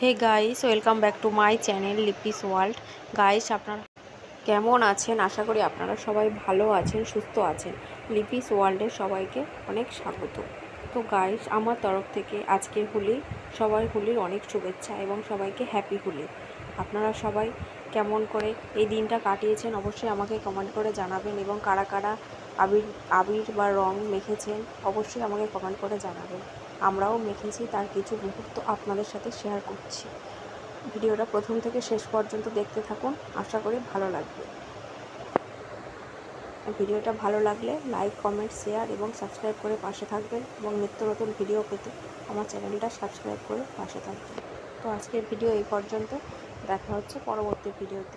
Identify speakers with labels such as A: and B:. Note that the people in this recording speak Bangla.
A: Hey guys welcome back to my channel Lipi's world guys আপনারা কেমন আছেন? আশা করি আপনারা সবাই ভালো আছেন, সুস্থ আছেন। লিপিস ওয়ার্ল্ডের সবাইকে অনেক স্বাগত। তো গাইস আমার তরফ থেকে আজকে হোলি, সবাই হোলির অনেক শুভেচ্ছা এবং সবাইকে হ্যাপি হোলি। আপনারা সবাই কেমন করে এই দিনটা কাটিয়েছেন, অবশ্যই আমাকে কমেন্ট করে জানাবেন এবং কারা কারা আবির আবির বা রং মেখেছেন, অবশ্যই আমাকে কমেন্ট করে জানাবেন। আমরাও মেখেছি, তার কিছু মুহূর্ত আপনাদের সাথে শেয়ার করছি। ভিডিওটা প্রথম থেকে শেষ পর্যন্ত দেখতে থাকুন, আশা করি ভালো লাগবে। ভিডিওটা ভালো লাগলে লাইক কমেন্ট শেয়ার এবং সাবস্ক্রাইব করে পাশে থাকবেন এবং নিত্য নতুন ভিডিও পেতে আমার চ্যানেলটা সাবস্ক্রাইব করে পাশে থাকবেন। তো আজকের ভিডিও এই পর্যন্ত, দেখা হচ্ছে পরবর্তী ভিডিওতে